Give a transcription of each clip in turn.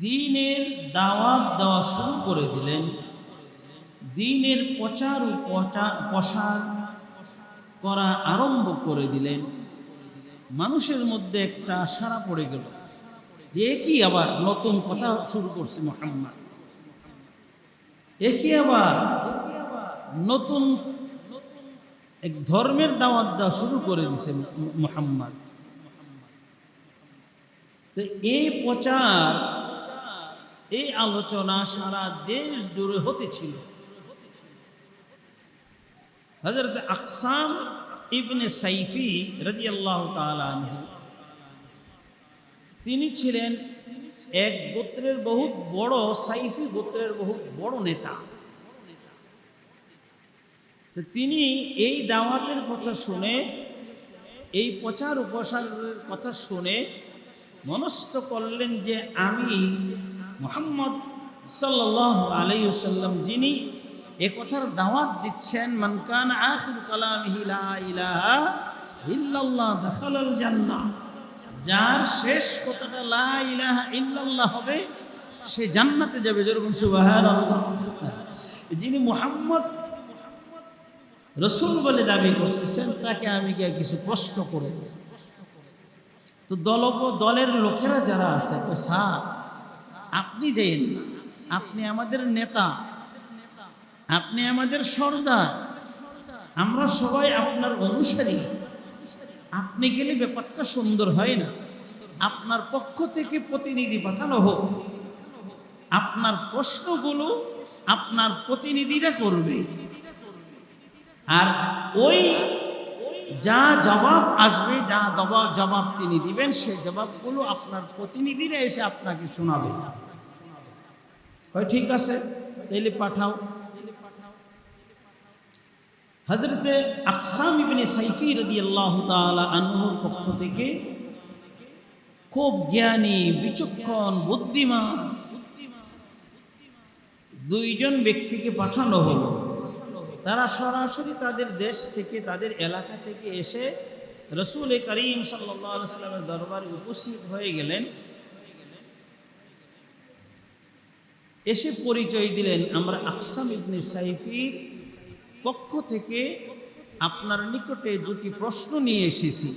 দিনের দাওয়াত দেওয়া শুরু করে দিলেন। দিনের প্রচার ও প্রসার করা আরম্ভ করে দিলেন। মানুষের মধ্যে একটা সারা পড়ে গেল। যে কি আবার নতুন কথা শুরু করছে মোহাম্মদ। একই আবার নতুন এক ধর্মের দাওয়াত দেওয়া শুরু করে দিছে মোহাম্মদ। তো এই প্রচার এই আলোচনা সারা দেশ জুড়ে হতেছিল হজরত আকসাম ইবনে সাইফি রাজি আল্লাহ তিনি ছিলেন এক গোত্রের বহুত বড়, সাইফি গোত্রের বহুত বড় নেতা। তিনি এই দাওয়াতের কথা শুনে, এই প্রচার উপসারের কথা শুনে মনস্থ করলেন যে আমি মোহাম্মদ সাল্লাহ যিনি এ কথার দাওয়াত দিচ্ছেন মানকান আখির কালাম ইলাহা ইল্লাল্লাহ যার শেষ কথাটা লা ইল্লাল্লাহ হবে, সে জান্নাতে যাবে। যেরকম যিনি মুহাম্মদ রসুল বলে দাবি করতেছেন, তাকে আমি গিয়ে কিছু প্রশ্ন করব তো দল দলের লোকেরা যারা আছে স্যার আপনি যেন আপনি আমাদের নেতা, আপনি আমাদের সর্দার, আমরা সবাই আপনার অনুসারী। আপনি গেলে ব্যাপারটা সুন্দর হয় না। আপনার পক্ষ থেকে প্রতিনিধি পাঠানো হোক। আপনার প্রশ্নগুলো আপনার প্রতিনিধিরা করবে। আর ওই যা জবাব আসবে, যা জবাব জবাব তিনি দিবেন সেই জবাবগুলো আপনার প্রতিনিধিরা এসে আপনাকে শোনাবে। হয় ঠিক আছে? তাইলে পাঠাও। হজরতে আকসাম ইবনে সাইফি রদি আল্লাহ আনহুর পক্ষ থেকে খুব জ্ঞানী, বিচক্ষণ, বুদ্ধিমান দুইজন ব্যক্তিকে পাঠানো হলো। তারা সরাসরি তাদের দেশ থেকে, তাদের এলাকা থেকে এসে রসুল করিম সাল্লামের দরবারে উপস্থিত হয়ে গেলেন। এসে পরিচয় দিলেন, আমরা আকসাম ইবনে সাইফির পক্ষ থেকে আপনার নিকটে দুটি প্রশ্ন নিয়ে এসেছি।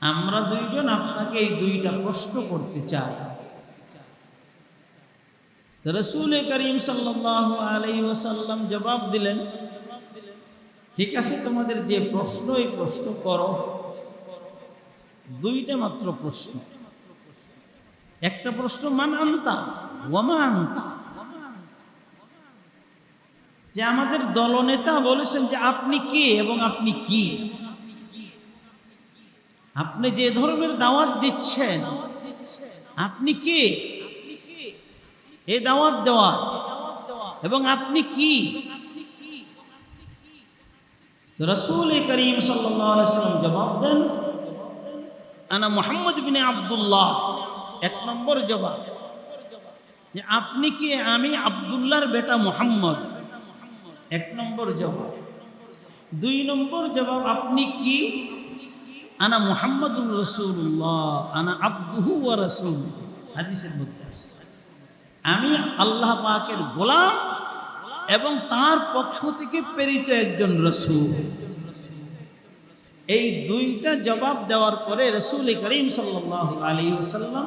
আমরা দুইজন আপনাকে এই দুইটা প্রশ্ন করতে চাই। রসুল করিম সাল্লাহ আলাই ওসাল্লাম জবাব দিলেন, ঠিক আছে, তোমাদের যে প্রশ্ন, এই প্রশ্ন করো। দুইটা মাত্র প্রশ্ন। একটা প্রশ্ন, মান আনতা ওমা আনতা? যে আমাদের দলনেতা বলেছেন যে আপনি কে এবং আপনি কি? আপনি যে ধর্মের দাওয়াত দিচ্ছেন, আপনি কে? এই দাওয়াত দেওয়া। এবং আপনি কি? রসুল করিম সাল্লাম জবাব দেন, আনা মোহাম্মদ বিনে আবদুল্লাহ। এক নম্বর জবাব, যে আপনি কি আমি আবদুল্লাহর বেটা মোহাম্মদ? এক নম্বর জবাব। দুই নম্বর জবাব, আপনি কি? আনা মোহাম্মদুল রসুল্লাহ আনা আব্দুহু রসুল হাদিসের মধ্যে। আমি আল্লাহ পাকের গোলাম এবং তার পক্ষ থেকে প্রেরিত একজন রসুল। এই দুইটা জবাব দেওয়ার পরে রসুল করিম সাল্লাহ আলী সাল্লাম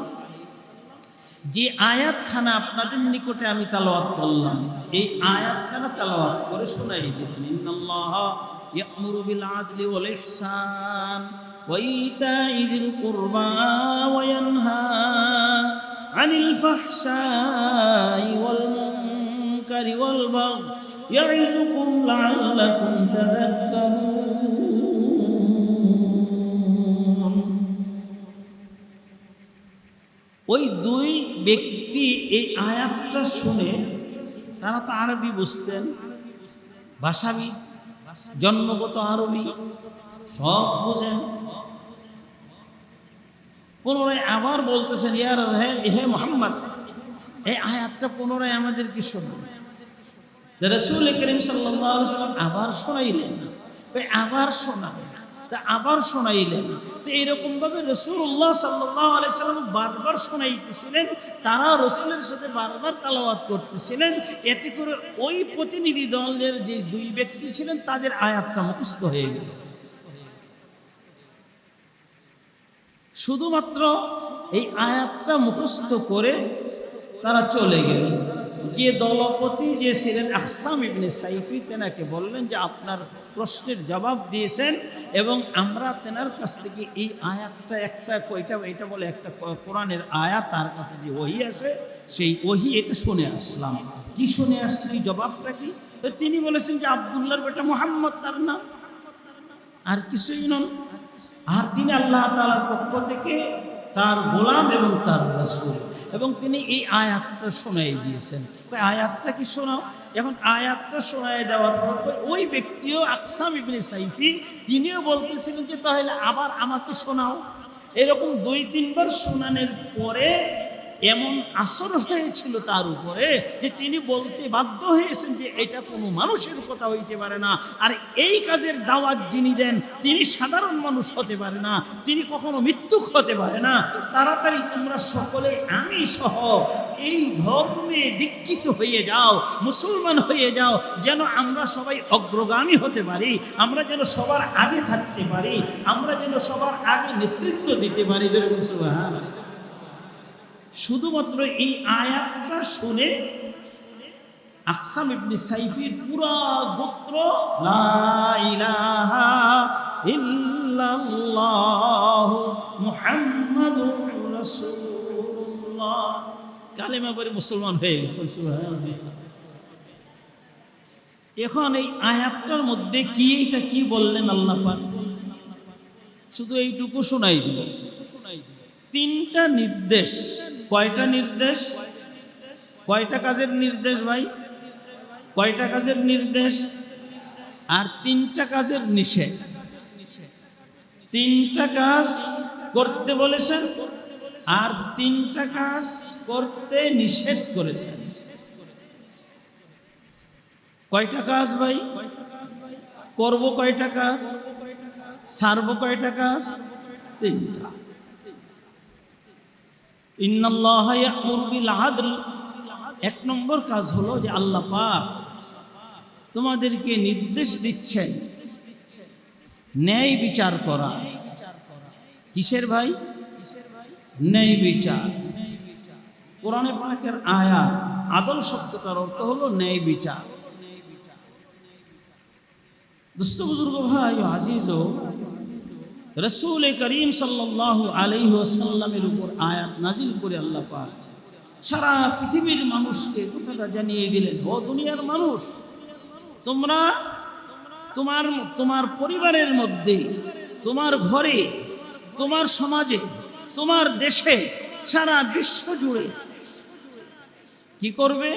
যে আয়াতখানা আপনাদের নিকটে আমি তালাওয়াত করলাম, এই আয়াতখানা তালাওয়াত করে শোনাই দিলেন, ইন্নাল্লাহ আদলি ওয়াল ইহসান ওয়া ইতাই ওয়াল মুনকারি ওয়াল বাগই ইয়াইযুকুম লাআল্লাকুম তাযাক্কারুন ওই দুই ব্যক্তি এই আয়াতটা শুনে তারা তো আরবি বুঝতেন। ভাষাবিদ, জন্মগত আরবি, সব বুঝেন। পুনরায় আবার বলতেছেন ইয়ার হে মোহাম্মদ, এই আয়াতটা পুনরায় আমাদের আমাদেরকে শোনান রসুল করিম সাল্লাম আবার শোনাইলেন। আবার শোনাবেন তা আবার শোনাইলেন। তো এরকমভাবে রসুল্লাহ সাল্লাহ আলাইসাল্লাম বারবার শোনাইতেছিলেন, তারা রসুলের সাথে বারবার তালাবাত করতেছিলেন। এতে করে ওই প্রতিনিধি দলের যে দুই ব্যক্তি ছিলেন, তাদের আয়াতটা মুখস্থ হয়ে গেল। শুধুমাত্র এই আয়াতটা মুখস্থ করে তারা চলে গেলেন গিয়ে দলপতি যে ছিলেন আহসাম ইবনে সাইফি, তেনাকে বললেন যে আপনার প্রশ্নের জবাব দিয়েছেন এবং আমরা তেনার কাছ থেকে এই আয়াতটা একটা কয়টা, এটা বলে একটা কোরআনের আয়াত, তার কাছে যে ওহি আসে, সেই ওহি এটা শুনে আসলাম। কি শুনে আসলেন এই জবাবটা কি? তো তিনি বলেছেন যে আবদুল্লাহর বেটা মোহাম্মদ তার নাম। আর কিছুই নন আর তিনি আল্লাহ তালার পক্ষ থেকে তার গোলাম এবং তার রসুল। এবং তিনি এই আয়াতটা শোনাই দিয়েছেন। ওই আয়াতটা কি শোনাও? এখন আয়াতটা শোনাই দেওয়ার পর ওই ব্যক্তিও আকসাম ইবনে সাইফি, তিনিও বলতেছিলেন যে, তাহলে আবার আমাকে শোনাও। এরকম দুই তিনবার শোনানোর পরে এমন আসর হয়েছিল তার উপরে যে তিনি বলতে বাধ্য হয়েছেন যে এটা কোনো মানুষের কথা হইতে পারে না। আর এই কাজের দাওয়াত যিনি দেন, তিনি সাধারণ মানুষ হতে পারে না, তিনি কখনো মৃত্যুক হতে পারে না। তাড়াতাড়ি তোমরা সকলে আমি সহ এই ধর্মে দীক্ষিত হয়ে যাও, মুসলমান হয়ে যাও, যেন আমরা সবাই অগ্রগামী হতে পারি, আমরা যেন সবার আগে থাকতে পারি, আমরা যেন সবার আগে নেতৃত্ব দিতে পারি। যেরকম সুবহানাল্লাহ। শুধুমাত্র এই আয়াতটা শুনে আকসাম ইবনে সাইফির পুরা গোত্র কালেমা পড়ে মুসলমান হয়ে গেছে এখন এই আয়াতটার মধ্যে কি, এটা কি বললেন আল্লাহ পাক? শুধু এইটুকু শোনাই দিল। তিনটা নির্দেশ। কয়টা নির্দেশ? কয়টা কাজের নির্দেশ ভাই? কয়টা কাজের নির্দেশ? আর তিনটা কাজের নিষেধ। তিনটা কাজ করতে বলেছেন আর তিনটা কাজ করতে নিষেধ করেছেন। কয়টা কাজ ভাই? করব কয়টা কাজ? সারব কয়টা কাজ? তিনটা ইন্নাল্লাহ ইয়া'মুরু বিল আদল এক নম্বর কাজ হলো যে আল্লাহ পাক তোমাদেরকে নির্দেশ দিচ্ছেন ন্যায় বিচার করা। কিসের ভাই? ন্যায় বিচার। কোরআনে পাকের আয়া আদল শব্দটার অর্থ হলো ন্যায় বিচার। দুস্থ বুজুর্গ ভাই আজিজ রসুল করিম সাল্লাহ আলাইহি ওয়াসাল্লামের উপর আয়াত নাজিল করে আল্লাহ পাক সারা পৃথিবীর মানুষকে কথাটা জানিয়ে দিলেন, ও দুনিয়ার মানুষ, তোমরা তোমার তোমার পরিবারের মধ্যে, তোমার ঘরে, তোমার সমাজে, তোমার দেশে সারা বিশ্ব জুড়ে কি করবে?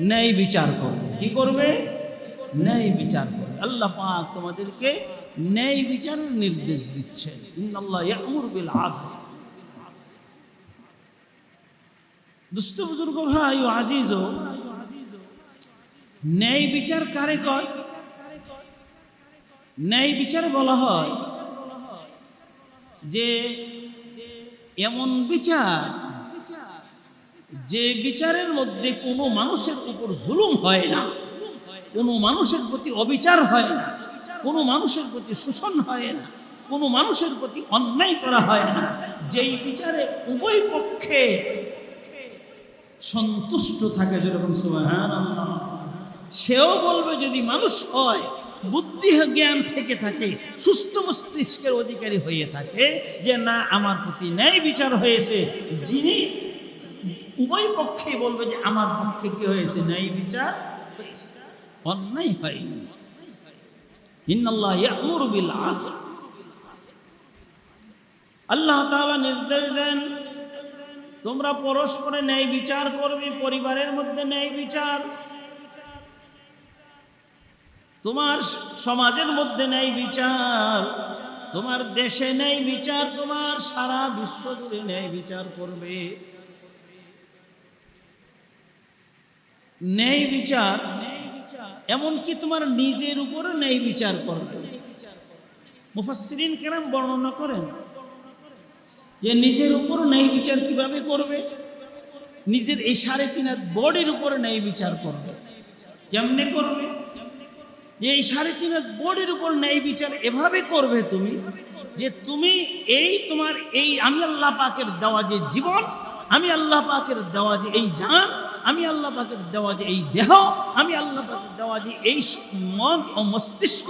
ন্যায় বিচার করবে। কি করবে? ন্যায় বিচার করবে। আল্লাহ পাক তোমাদেরকে ন্যায় বিচারের নির্দেশ দিচ্ছেন। দুস্থ বুজুর্গ ভাই ও আজিজ ন্যায় বিচার কারে কয়? ন্যায় বিচার বলা হয় যে, এমন বিচার যে বিচারের মধ্যে কোনো মানুষের উপর জুলুম হয় না। কোনো মানুষের প্রতি অবিচার হয় না। কোনো মানুষের প্রতি শোষণ হয় না, কোনো মানুষের প্রতি অন্যায় করা হয় না। যেই বিচারে উভয় পক্ষে সন্তুষ্ট থাকে যেরকম সেও বলবে, যদি মানুষ হয় বুদ্ধি জ্ঞান থেকে থাকে, সুস্থ মস্তিষ্কের অধিকারী হয়ে থাকে, যে না, আমার প্রতি ন্যায় বিচার হয়েছে। যিনি উভয় পক্ষে বলবে যে, আমার পক্ষে কি হয়েছে? ন্যায় বিচার হয়েছে। অন্যায় হয়নি। আল্লাহ নির্দেশ দেন, তোমরা পরস্পরে ন্যায় বিচার করবে, পরিবারের মধ্যে ন্যায় বিচার। তোমার সমাজের মধ্যে ন্যায় বিচার, তোমার দেশে ন্যায় বিচার, তোমার সারা বিশ্ব জুড়ে ন্যায় বিচার করবে। ন্যায় বিচার এমনকি তোমার নিজের উপরে ন্যায় বিচার করবে। মুফাসসিরিন কেরাম বর্ণনা করেন যে নিজের উপর ন্যায় বিচার কীভাবে করবে? নিজের এই সাড়ে তিন হাত বডির উপর ন্যায় বিচার করবে। কেমনে করবে? যে এই সাড়ে তিন হাত বডির উপর ন্যায় বিচার এভাবে করবে তুমি যে তুমি এই তোমার এই আমি আল্লাহ পাকের দেওয়া যে জীবন, আমি আল্লাহ পাকের দেওয়া যে এই জান আমি আল্লাহ পাকের দেওয়া যে এই দেহ, আমি আল্লাহ পাকের দেওয়া যে এই মন ও মস্তিষ্ক,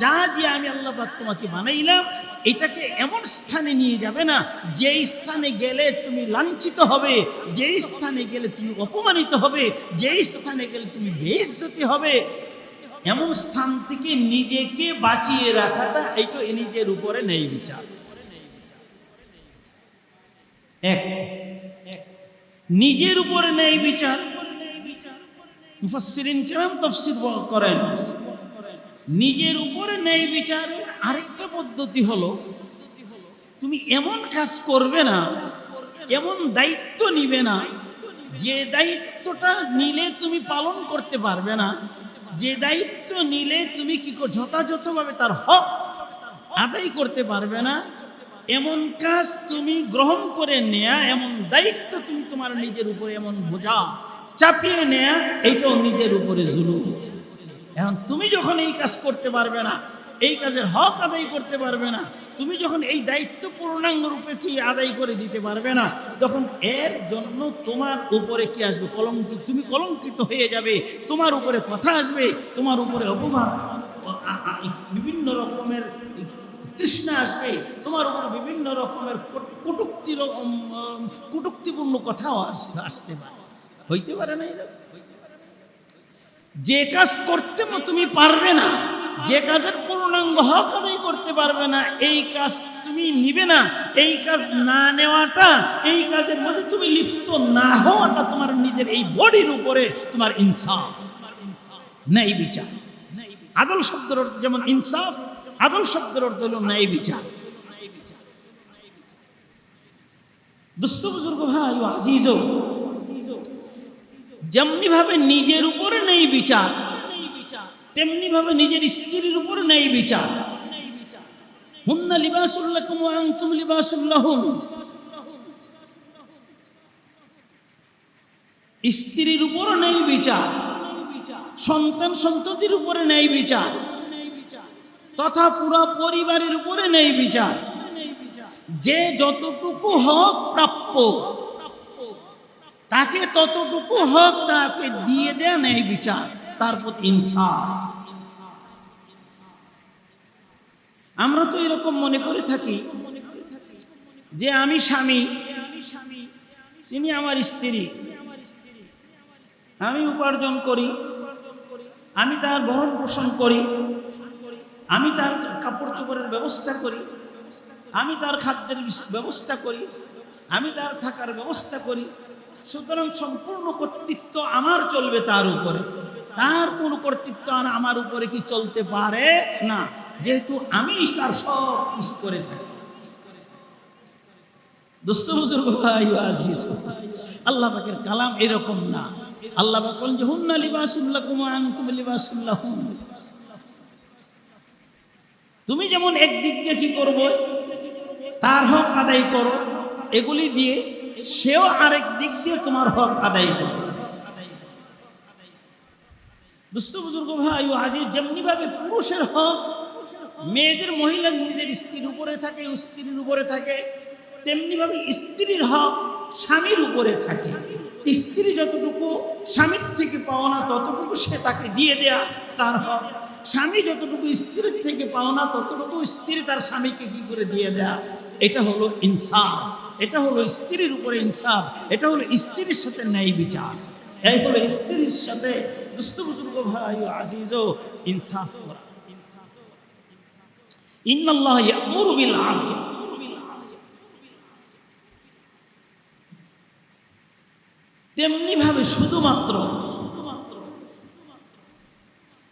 যা দিয়ে আমি আল্লাহ পাক তোমাকে বানাইলাম, এটাকে এমন স্থানে নিয়ে যাবে না, যেই স্থানে গেলে তুমি লাঞ্ছিত হবে, যেই স্থানে গেলে তুমি অপমানিত হবে, যেই স্থানে গেলে তুমি বেইজ্জতি হবে। এমন স্থান থেকে নিজেকে বাঁচিয়ে রাখাটা এইটা নিজের উপরে নেই বিচার। এক নিজের উপরে নেই বিচার। মুফাসসিরিন কেরাম তাফসীর করেন, নিজের উপরে নেই বিচার আরেকটা পদ্ধতি হলো, তুমি এমন কাজ করবে না, এমন দায়িত্ব নিবে না, যে দায়িত্বটা নিলে তুমি পালন করতে পারবে না, যে দায়িত্ব নিলে তুমি কি যথাযথভাবে তার হক আদায় করতে পারবে না এমন কাজ তুমি গ্রহণ করে নেয়া, এমন দায়িত্ব তুমি তোমার নিজের উপরে এমন বোঝা, চাপিয়ে নেয়া এইটাও নিজের উপরে জুলুম। এখন তুমি যখন এই কাজ করতে পারবে না, এই কাজের হক আদায় করতে পারবে না, তুমি যখন এই দায়িত্ব পূর্ণাঙ্গ রূপে কি আদায় করে দিতে পারবে না, তখন এর জন্য তোমার উপরে কি আসবে? কলঙ্কিত, তুমি কলঙ্কিত হয়ে যাবে, তোমার উপরে কথা আসবে, তোমার উপরে অপমান বিভিন্ন রকমের তৃষ্ণা আসবে। তোমার উপরে বিভিন্ন রকমের কটু- কটূক্তির কটূক্তিপূর্ণ কথাও আস- আসতে পারে। হইতে পারে না এরকম? যে কাজ করতে তুমি পারবে না, যে কাজের পূর্ণাঙ্গ হক আদায় করতে পারবে না, এই কাজ তুমি নিবে না, এই কাজ না নেওয়াটা, এই কাজের মধ্যে তুমি লিপ্ত না হওয়াটা তোমার নিজের এই বডির উপরে তোমার ইনসাফ। ন্যায় বিচার। আদল শব্দের যেমন ইনসাফ আদল শব্দের অর্থ হলো ন্যায় বিচার। দুস্থ বুজুর্গ ভাই আজিজ যেমনি ভাবে নিজের উপরে নেই বিচার তেমনি ভাবে নিজের স্ত্রীর উপরে নেই বিচার। হুন্না লিবাসুল্লাকুম ওয়া আনতুম লিবাসুল্লাহুন স্ত্রীর উপরে নেই বিচার, সন্তান সন্ততির উপরে নেই বিচার। তথা পুরো পরিবারের উপরে নেই বিচার। যে যতটুকু হক প্রাপ্য, তাকে ততটুকু হক তাকে দিয়ে দেয়া নেই বিচার, তার প্রতি ইনসাফ। আমরা তো এরকম মনে করে থাকি যে আমি স্বামী, তিনি আমার স্ত্রী, আমি উপার্জন করি, আমি তার ভরণ পোষণ করি আমি তার কাপড় চোপড়ের ব্যবস্থা করি। আমি তার খাদ্যের ব্যবস্থা করি। আমি তার থাকার ব্যবস্থা করি। সুতরাং সম্পূর্ণ কর্তৃত্ব আমার চলবে তার উপরে। তার কোন কর্তৃত্ব আর আমার উপরে কি চলতে পারে? না। যেহেতু আমি তার সব কিছু করে থাকি। দোস্ত, বুজুর্গ ভাই ও আজিজ, আল্লাহ পাকের কালাম এরকম না। আল্লাহ বলেন যে, হুন্না লিবাসুল্লাহ কুমা আনতুম লিবাসুল্লাহ তুমি যেমন একদিক দিয়ে কি করব, তার হক আদায় করো, এগুলি দিয়ে সেও আরেক দিক দিয়ে তোমার হক আদায় করবে। দুস্থ বুজুর্গ ভাই ও আজিজ যেমনি পুরুষের হক মেয়েদের মহিলা নিজের স্ত্রীর উপরে থাকে স্ত্রীর উপরে থাকে তেমনি ভাবে স্ত্রীর হক স্বামীর উপরে থাকে। স্ত্রী যতটুকু স্বামীর থেকে পাওনা, ততটুকু সে তাকে দিয়ে দেয়া, তার হক স্বামী যতটুকু স্ত্রীর থেকে পাওনা, ততটুকু স্ত্রী তার স্বামীকে কি করে দিয়ে দেয়া? এটা হলো ইনসাফ। এটা হলো স্ত্রীর উপরে ইনসাফ। এটা হলো স্ত্রীর সাথে ন্যায় বিচার। এই হলো স্ত্রীর সাথে দুস্থ বুজুর্গ ভাই আজিজ ইনসাফ করা। ইন্নাল্লাহ ইয়ামুরু বিল আদল। তেমনি ভাবে শুধুমাত্র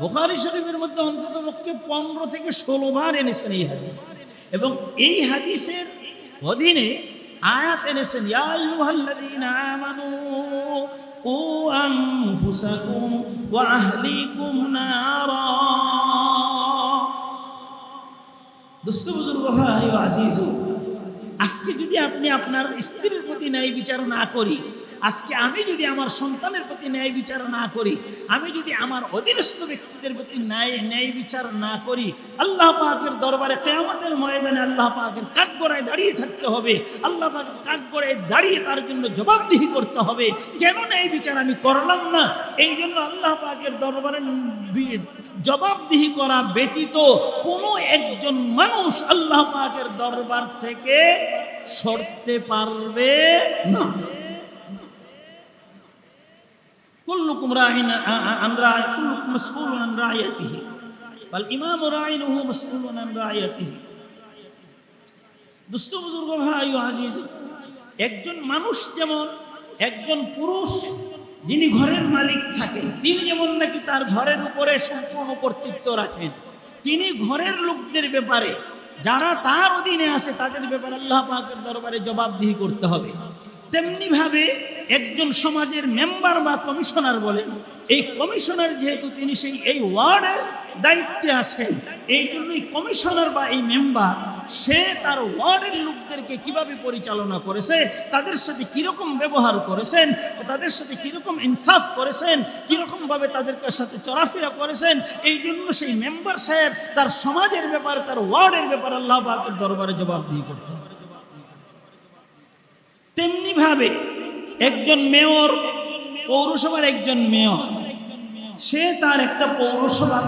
বুখারি শরীফের মধ্যে অন্তত পক্ষে পনেরো থেকে ষোলো বার এনেছেন এই হাদিস। এবং এই হাদিসের অধীনে আয়াত এনেছেন আজকে যদি আপনি আপনার স্ত্রীর প্রতি ন্যায় বিচার না করি আজকে আমি যদি আমার সন্তানের প্রতি ন্যায় বিচার না করি, আমি যদি আমার অধীনস্থ ব্যক্তিদের প্রতি ন্যায় ন্যায় বিচার না করি, আল্লাহ পাকের দরবারে কেয়ামতের ময়দানে আল্লাহ পাকের কাঠগড়ায় দাঁড়িয়ে থাকতে হবে। আল্লাহ পাকের কাঠগড়ায় দাঁড়িয়ে তার জন্য জবাবদিহি করতে হবে। কেন ন্যায় বিচার আমি করলাম না, এই জন্য আল্লাহ পাকের দরবারে জবাবদিহি করা ব্যতীত কোনো একজন মানুষ আল্লাহ পাকের দরবার থেকে সরতে পারবে না। কুল্লুকুম রাইন আন রায় দুস্থ বুজুর্গ ভাই আজিজ, একজন মানুষ যেমন, একজন পুরুষ, যিনি ঘরের মালিক থাকেন, তিনি যেমন নাকি তার ঘরের উপরে সম্পূর্ণ কর্তৃত্ব রাখেন, তিনি ঘরের লোকদের ব্যাপারে, যারা তার অধীনে আছে, তাদের ব্যাপারে আল্লাহ পাকের দরবারে জবাবদিহি করতে হবে। তেমনিভাবে একজন সমাজের মেম্বার বা কমিশনার বলেন, এই কমিশনার যেহেতু তিনি সেই এই ওয়ার্ডের দায়িত্বে আছেন, এই জন্যই কমিশনার বা এই মেম্বার, সে তার ওয়ার্ডের লোকদেরকে কীভাবে পরিচালনা করেছে, তাদের সাথে কীরকম ব্যবহার করেছেন, তাদের সাথে কীরকম ইনসাফ করেছেন, কিরকমভাবে তাদের সাথে চলাফেরা করেছেন, এই জন্য সেই মেম্বার সাহেব তার সমাজের ব্যাপারে, তার ওয়ার্ডের ব্যাপারে আল্লাহ পাকের দরবারে জবাবদিহি করতে হবে তেমনি ভাবে একজন মেয়র, পৌরসভার একজন মেয়র, সে তার একটা পৌরসভা।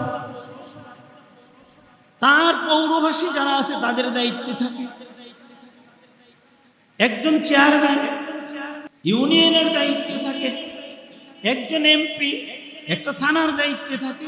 তার পৌরবাসী যারা আছে, তাদের দায়িত্বে থাকে। একজন চেয়ারম্যান, ইউনিয়নের দায়িত্বে থাকে। একজন এমপি, একটা থানার দায়িত্বে থাকে।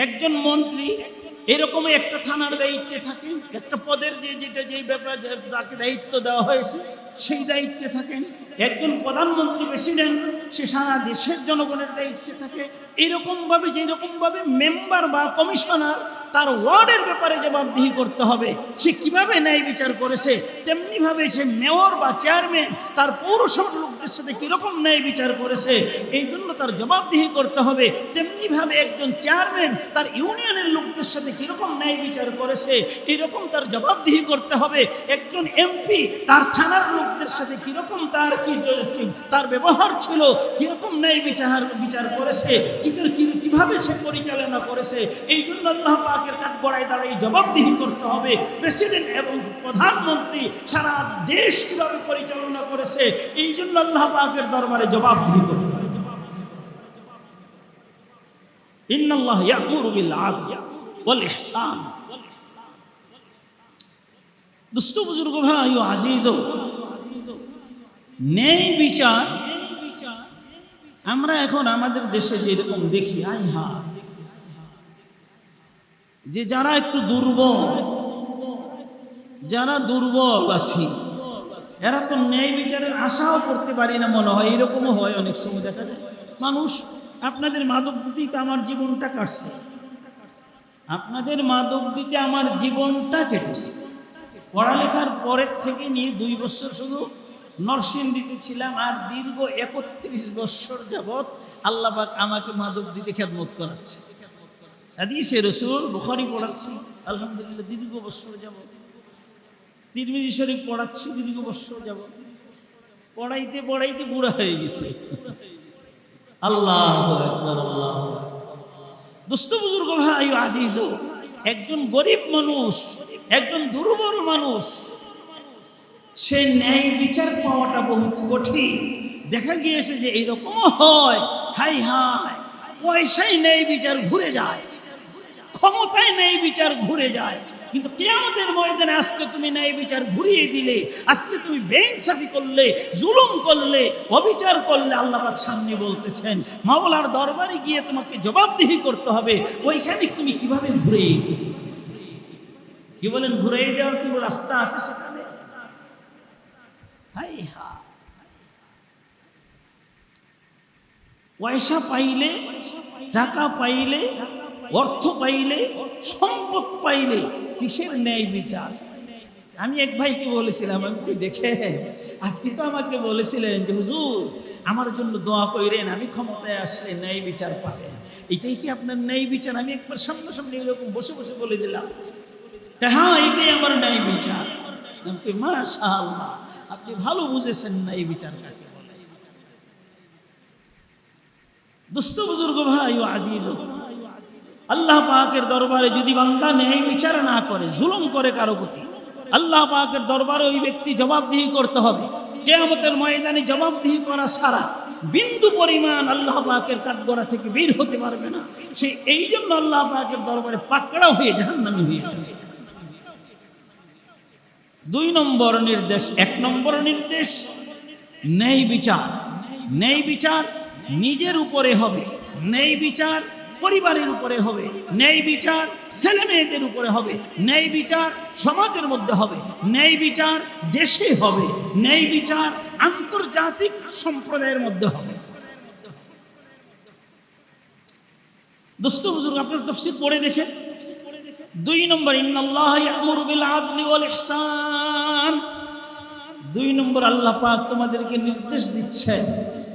একজন মন্ত্রী এরকম একটা থানার দায়িত্বে থাকেন একটা পদের যে, যেটা যেই ব্যাপার তাকে দায়িত্ব দেওয়া হয়েছে সেই দায়িত্বে থাকেন। একজন প্রধানমন্ত্রী প্রেসিডেন্ট, সে সারা দেশের জনগণের দায়িত্বে থাকে। এরকমভাবে, যেরকমভাবে মেম্বার বা কমিশনার তার ওয়ার্ডের ব্যাপারে জবাবদিহি করতে হবে, সে কীভাবে ন্যায় বিচার করেছে, তেমনিভাবে সে মেয়র বা চেয়ারম্যান তার পৌরসভার লোকদের সাথে কীরকম ন্যায় বিচার করেছে, এই জন্য তার জবাবদিহি করতে হবে। তেমনিভাবে একজন চেয়ারম্যান তার ইউনিয়নের লোকদের সাথে কীরকম ন্যায় বিচার করেছে এইরকম তার জবাবদিহি করতে হবে। একজন এমপি তার থানার লোকদের সাথে কীরকম তার কি তার ব্যবহার ছিল, কীরকম ন্যায় বিচার বিচার করেছে কীভাবে সে পরিচালনা করেছে, এই জন্য আল্লাহ পাকের কাঠগড়ায় দাঁড়িয়ে জবাবদিহি করতে হবে। প্রেসিডেন্ট এবং প্রধানমন্ত্রী সারা দেশ কীভাবে পরিচালনা করেছে, এই জন্য আল্লাহ পাকের দরবারে জবাবদিহি করতে হবে। ইন্নাল্লাহ ইয়ামুরু বিল আদল ওয়াল ইহসান। দুস্থ বুজুর্গ ভাই ও আজিজ ন্যায় বিচার। আমরা এখন আমাদের দেশে যেরকম দেখি, আই হা। যে যারা একটু দুর্বল, যারা দুর্বল আছি এরা তো ন্যায় বিচারের আশাও করতে পারি না মনে হয়, এরকমও হয় অনেক সময় দেখা যায়। মানুষ, আপনাদের মাদক দিতেই তো আমার জীবনটা কাটছে। আপনাদের মাদক দিতে আমার জীবনটা কেটেছে। পড়ালেখার পরের থেকে নিয়ে দুই বছর শুধু নরসিংদীতে ছিলাম আর দীর্ঘ একত্রিশ বছর যাবৎ আল্লাহবাক আমাকে মাদক দিতে খেদমত করাচ্ছে। হাদিসে রসুল বুখারি পড়াচ্ছি, আলহামদুলিল্লাহ দীর্ঘ বছর যাবৎ। তিরমিজি শরীফ পড়াচ্ছি দীর্ঘ বছর যাবৎ পড়াইতে পড়াইতে বুড়া হয়ে গেছে। আল্লাহ আল্লাহ দুস্থ বুজুর্গ ভাই আজিজ একজন গরিব মানুষ, একজন দুর্বল মানুষ। সে ন্যায় বিচার পাওয়াটা বহুত কঠিন। দেখা গিয়েছে যে এইরকমও হয়, হাই হাই পয়সায় ন্যায় বিচার ঘুরে যায়, ক্ষমতায় ন্যায় বিচার ঘুরে যায়। কিন্তু কেয়ামতের ময়দানে আজকে তুমি ন্যায় বিচার ঘুরিয়ে দিলে, আজকে তুমি বেঞ্চাফি করলে, জুলুম করলে, অবিচার করলে আল্লাহবাক সামনে বলতেছেন, মাওলার দরবারে গিয়ে তোমাকে জবাবদিহি করতে হবে, ওইখানে তুমি কীভাবে ঘুরে কি বলেন ঘুরে দেওয়ার কোনো রাস্তা আছে সেখানে? হা। পয়সা পাইলে, টাকা পাইলে, অর্থ পাইলে, সম্পদ পাইলে কিসের ন্যায় বিচার? আমি এক ভাইকে বলেছিলাম, আমি দেখেন, আপনি তো আমাকে বলেছিলেন যে, হুজুর, আমার জন্য দোয়া কইরেন, আমি ক্ষমতায় আসলে ন্যায় বিচার পাবেন। এটাই কি আপনার ন্যায় বিচার? আমি একবার সামনাসামনি এরকম বসে বসে বলে দিলাম। হ্যাঁ এটাই আমার ন্যায় বিচার। আমি মাশা আল্লাহ আপনি ভালো বুঝেছেন ন্যায় বিচার কাকে বলে। দুস্থ বুজুর্গ ভাই ও আজিজ আল্লাহ পাকের দরবারে যদি বান্দা ন্যায় বিচার না করে, জুলুম করে কারও প্রতি, আল্লাহ পাকের দরবারে ওই ব্যক্তি জবাবদিহি করতে হবে। কেয়ামতের ময়দানে জবাবদিহি করা সারা বিন্দু পরিমাণ আল্লাহ পাকের কাঠগড়া থেকে বের হতে পারবে না। সে এই জন্য আল্লাহ পাকের দরবারে পাকড়া হয়ে জাহান্নামি হয়ে যাবে। দুই নম্বর নির্দেশ, এক নম্বর নির্দেশ ন্যায় বিচার। ন্যায় বিচার নিজের উপরে হবে। ন্যায় বিচার পরিবারের উপরে হবে। ন্যায় বিচার ছেলে মেয়েদের উপরে হবে। ন্যায় বিচার সমাজের মধ্যে হবে। ন্যায় বিচার দেশে হবে। ন্যায় বিচার আন্তর্জাতিক সম্প্রদায়ের মধ্যে হবে। আল্লাহ পাক তোমাদেরকে নির্দেশ দিচ্ছেন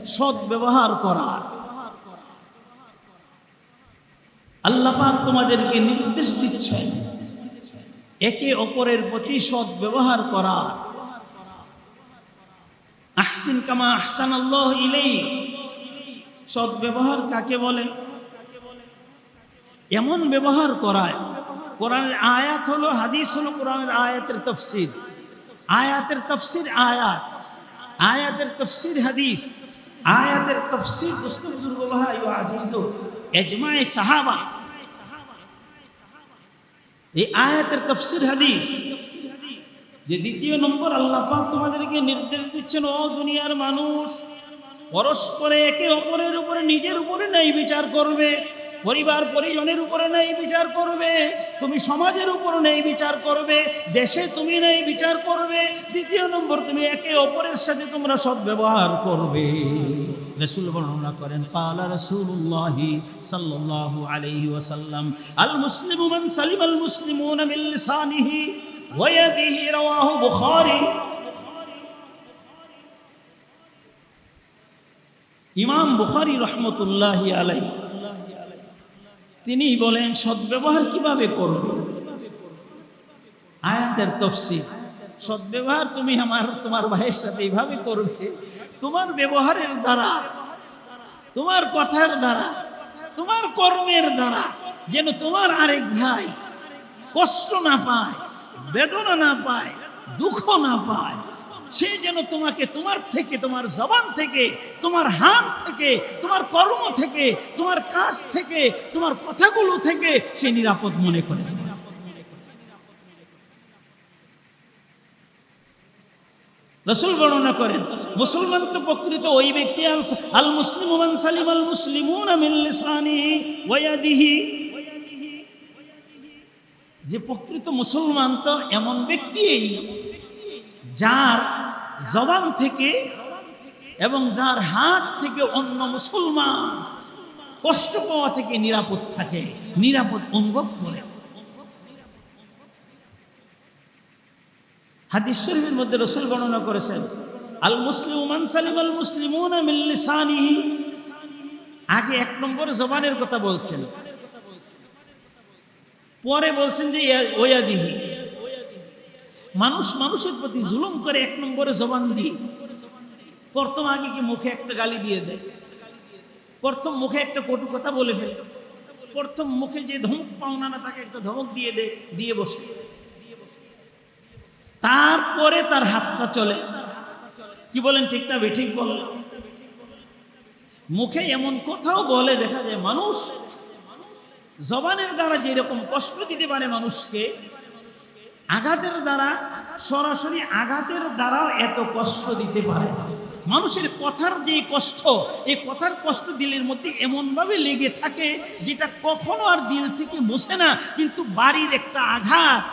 সৎ ব্যবহার করার। আল্লাহ পাক তোমাদেরকে নির্দেশ দিচ্ছেন একে অপরের প্রতি সৎ ব্যবহার করা। আহসিন কামা আহসান আল্লাহ ইলাই সৎ ব্যবহার কাকে বলে? এমন ব্যবহার করায়। কোরআনের আয়াত হলো, হাদিস হলো কোরআনের আয়াতের তফসির। আয়াতের তফসির আয়াত, আয়াতের তফসির হাদিস। আয়াতের তফসির বুঝতে বুজুর্গ ভাই ও আজিজ, এজমায় সাহাবা। এই আয়াতের তফসির হাদিস, যে দ্বিতীয় নম্বর আল্লাহ তোমাদেরকে নির্দেশ দিচ্ছেন, ও দুনিয়ার মানুষ, পরস্পরে একে অপরের উপরে, নিজের উপরে নাই বিচার করবে। পরিবার পরিজনের উপরে নেই বিচার করবে, তুমি সমাজের উপর নেই বিচার করবে, দেশে তুমি নেই বিচার করবে, দ্বিতীয় নম্বর তুমি একে অপরের সাথে তোমরা সব ব্যবহার করবে। রসুল বর্ণনা করেন পালা রসুল্লাহ সাল্লাল্লাহু আলাইহি ওয়াসাল্লাম আল মুসলিমু সালিম আল বুখারী। ইমাম বুখারী রহমতুল্লাহি আলাইহি তিনি বলেন, সদ্ব্যবহার কীভাবে করবে? আয়াতের তফসিল, সদ্ব্যবহার তুমি আমার, তোমার ভাইয়ের সাথে এইভাবে করবে? তোমার ব্যবহারের দ্বারা, তোমার কথার দ্বারা, তোমার কর্মের দ্বারা যেন তোমার আরেক ভাই কষ্ট না পায়, বেদনা না পায়, দুঃখ না পায় সে যেন তোমাকে তোমার থেকে, তোমার জবান থেকে, তোমার হাত থেকে, তোমার কর্ম থেকে, তোমার কাজ থেকে, তোমার কথাগুলো থেকে সে নিরাপদ মনে করে দেবে। রসুল বর্ণনা করেন, মুসলমান তো প্রকৃত ওই ব্যক্তি, আল- মুসলিম সালিম আল ইয়াদিহি। যে প্রকৃত মুসলমান তো এমন ব্যক্তি যার জবান থেকে এবং যার হাত থেকে অন্য মুসলমান কষ্ট পাওয়া থেকে নিরাপদ থাকে, নিরাপদ অনুভব করে। হাদিস শরীফের মধ্যে রসুল বর্ণনা করেছেন, আল মুসলিম মান সালিম আল মুসলিমুন মিন লিসানিহি। আগে এক নম্বর জবানের কথা বলছেন। পরে বলছেন যে ওয়াদিহি। মানুষ মানুষের প্রতি জুলুম করে এক নম্বরে জবান দিয়ে। প্রথম আগে কি মুখে একটা গালি দিয়ে দেয়? প্রথম মুখে একটা কটু কথা বলে ফেলে। প্রথম মুখে যে ধমক পাওনা না তাকে একটা ধমক দিয়ে দে দিয়ে বসে। তারপরে তার হাতটা চলে। কি বলেন, ঠিক না ঠিক বললেন মুখে এমন কথাও বলে, দেখা যায় মানুষ জবানের দ্বারা যেরকম কষ্ট দিতে পারে মানুষকে আঘাতের দ্বারা, সরাসরি আঘাতের দ্বারাও এত কষ্ট দিতে পারে মানুষের কথার যে কষ্ট, এই কথার কষ্ট দিলের মধ্যে এমনভাবে লেগে থাকে যেটা কখনো আর দিল থেকে মুছে না, কিন্তু বাড়ির একটা আঘাত,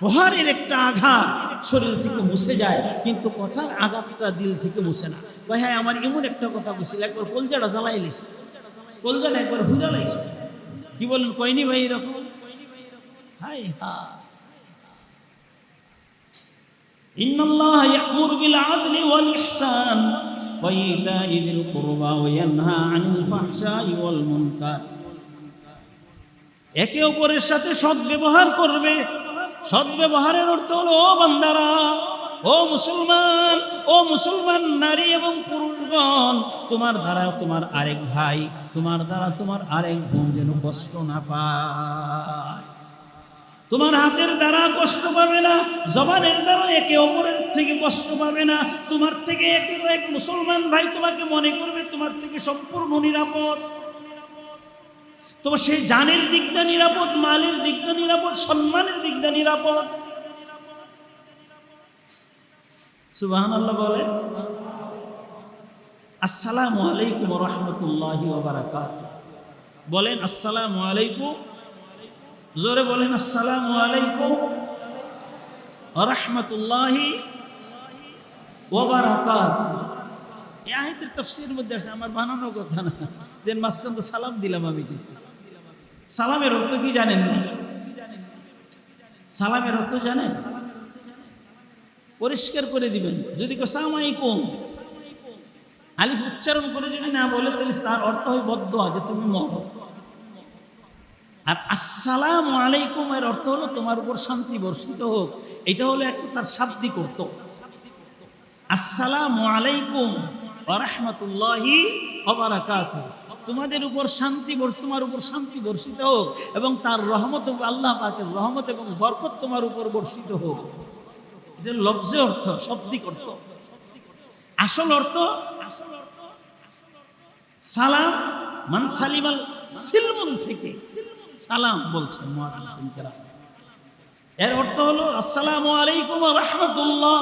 প্রহারের একটা আঘাত শরীর থেকে মুছে যায়, কিন্তু কথার আঘাতটা দিল থেকে মুছে না। কয় হ্যাঁ আমার এমন একটা কথা বুঝছিল একবার কলজাটা জ্বালাই লিছে। কলজাটা একবার ঘুরে লাইছে কি বলেন কয়নি ভাই, এরকম? হাই হা إن الله يأمر بالعدل والإحسان وإيتاء ذي القربى وينهى عن الفحشاء والمنكر একে অপরের সাথে সদ্ব্যবহার করবে সদ্ব্যবহারের অর্থ হলো ও বান্দারা ও মুসলমান ও মুসলমান নারী এবং পুরুষগণ তোমার দ্বারা তোমার আরেক ভাই তোমার দ্বারা তোমার আরেক বোন যেন কষ্ট না পায় তোমার হাতের দ্বারা কষ্ট পাবে না, জবানের দ্বারা একে অপরের থেকে কষ্ট পাবে না। তোমার থেকে এক এক মুসলমান ভাই তোমাকে মনে করবে তোমার থেকে সম্পূর্ণ নিরাপদ। তোমার সেই জানের দিকটা নিরাপদ, মালের দিকটা নিরাপদ, সম্মানের দিকটা নিরাপদ। সুবাহান আল্লাহ বলেন, আসসালামু আলাইকুম রহমতুল্লাহ বলেন, আসসালামু আলাইকুম জোরে বলেন, আসসালামু আলাইকুম রহমতুল্লাহি মধ্যে আছে আমার দেন সালাম দিলাম কি জানেন সালামের জানেন? পরিষ্কার করে দিবেন। যদি আলিফ উচ্চারণ করে যদি না বলে, তাহলে তার অর্থ হয় বদ্ধ যে তুমি মরো। আর আসসালাম আলাইকুম এর অর্থ হলো তোমার উপর শান্তি বর্ষিত হোক। এটা হলো একটা তার শাব্দিক অর্থ। আসসালাম আলাইকুম রহমতুল্লাহি অবরাকাত তোমাদের উপর শান্তি তোমার উপর শান্তি বর্ষিত হোক এবং তার রহমত আল্লাহ পাকের রহমত এবং বরকত তোমার উপর বর্ষিত হোক। এটা লব্জে অর্থ, শব্দিক অর্থ। আসল অর্থ সালাম মান সালিমাল সিলমুন থেকে। সালাম বলছেন মহাদিস এর অর্থ হলো আসসালামু আলাইকুম রাহমাতুল্লাহ।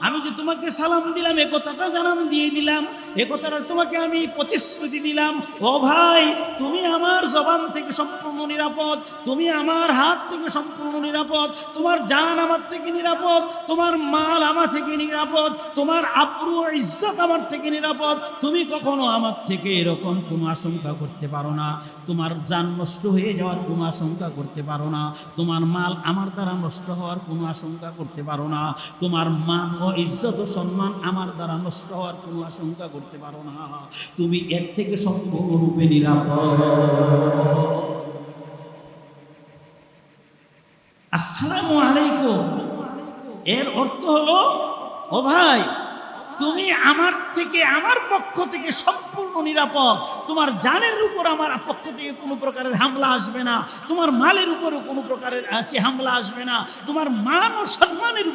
আমি যে তোমাকে সালাম দিলাম, এ কথাটা জানান দিয়ে দিলাম, এ কথাটা তোমাকে আমি প্রতিশ্রুতি দিলাম। ও ভাই, তুমি আমার জবান থেকে সম্পূর্ণ নিরাপদ, তুমি আমার হাত থেকে সম্পূর্ণ নিরাপদ, তোমার জান আমার থেকে নিরাপদ, তোমার মাল আমার থেকে নিরাপদ, তোমার আব্রু ইজ্জত আমার থেকে নিরাপদ। তুমি কখনো আমার থেকে এরকম কোনো আশঙ্কা করতে পারো না। তোমার যান নষ্ট হয়ে যাওয়ার কোনো আশঙ্কা করতে পারো না। তোমার মাল আমার দ্বারা নষ্ট হওয়ার কোনো আশঙ্কা করতে পারো না। তোমার মান ও ইজ্জত ও সম্মান আমার দ্বারা নষ্ট হওয়ার কোনো আশঙ্কা করতে পারো না। তুমি এর থেকে সম্পূর্ণরূপে নিরাপদ। আসসালামু আলাইকুম। এর অর্থ হলো, ও ভাই, তুমি আমার থেকে, আমার পক্ষ থেকে সম্পূর্ণ নিরাপদ। তোমার জানের উপর আমার পক্ষ থেকে কোনো প্রকারের হামলা আসবে না। তোমার মালের উপরে কোনো প্রকারের হামলা আসবে না। তোমার মান ও সম্মানের উপর